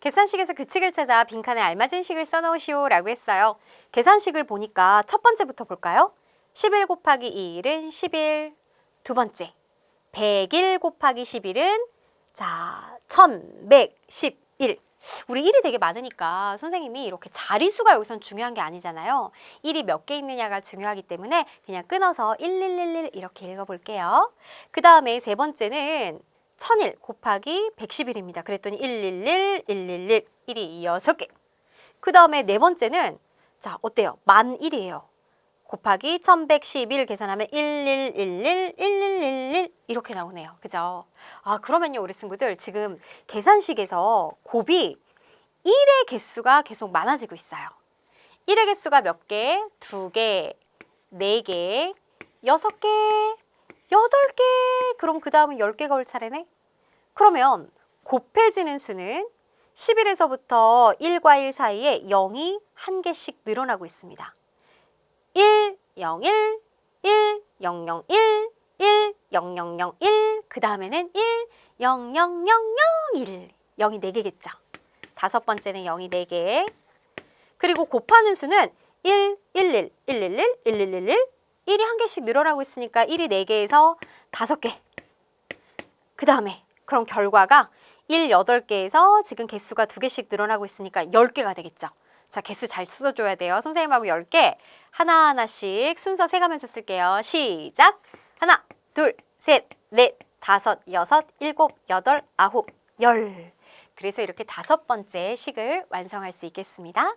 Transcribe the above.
계산식에서 규칙을 찾아 빈칸에 알맞은 식을 써놓으시오 라고 했어요. 계산식을 보니까 첫 번째부터 볼까요? 11 곱하기 2일은 11. 두 번째, 101 곱하기 11은 자, 1111. 우리 1이 되게 많으니까 선생님이 이렇게 자리수가 여기선 중요한 게 아니잖아요. 1이 몇 개 있느냐가 중요하기 때문에 그냥 끊어서 1111 이렇게 읽어볼게요. 그 다음에 세 번째는 1001 곱하기 111입니다. 그랬더니 111, 111, 1이 6개. 그 다음에 네 번째는 자 어때요? 만 1이에요. 곱하기 1111 계산하면 1111, 1111 이렇게 나오네요. 그죠? 아 그러면요 우리 친구들 지금 계산식에서 곱이 1의 개수가 계속 많아지고 있어요. 1의 개수가 몇 개? 두 개, 네 개, 여섯 개, 여덟 개. 그럼 그 다음은 10개가 올 차례네? 그러면 곱해지는 수는 11에서부터 1과 1 사이에 0이 한 개씩 늘어나고 있습니다. 1, 0, 1, 1, 0, 0, 1, 1, 0, 0, 0, 1. 그 다음에는 1, 0, 0, 0, 0, 1. 0이 4개겠죠. 다섯 번째는 0이 4개. 그리고 곱하는 수는 1, 1, 1, 1, 1, 1, 1, 1, 1, 1. 1이 한 개씩 늘어나고 있으니까 1이 4개에서 5개. 그 다음에 그럼 결과가 1, 8개에서 지금 개수가 2개씩 늘어나고 있으니까 10개가 되겠죠. 자, 개수 잘 써줘야 돼요. 선생님하고 10개 하나하나씩 순서 세가면서 쓸게요. 시작! 하나, 둘, 셋, 넷, 다섯, 여섯, 일곱, 여덟, 아홉, 열. 그래서 이렇게 다섯 번째 식을 완성할 수 있겠습니다.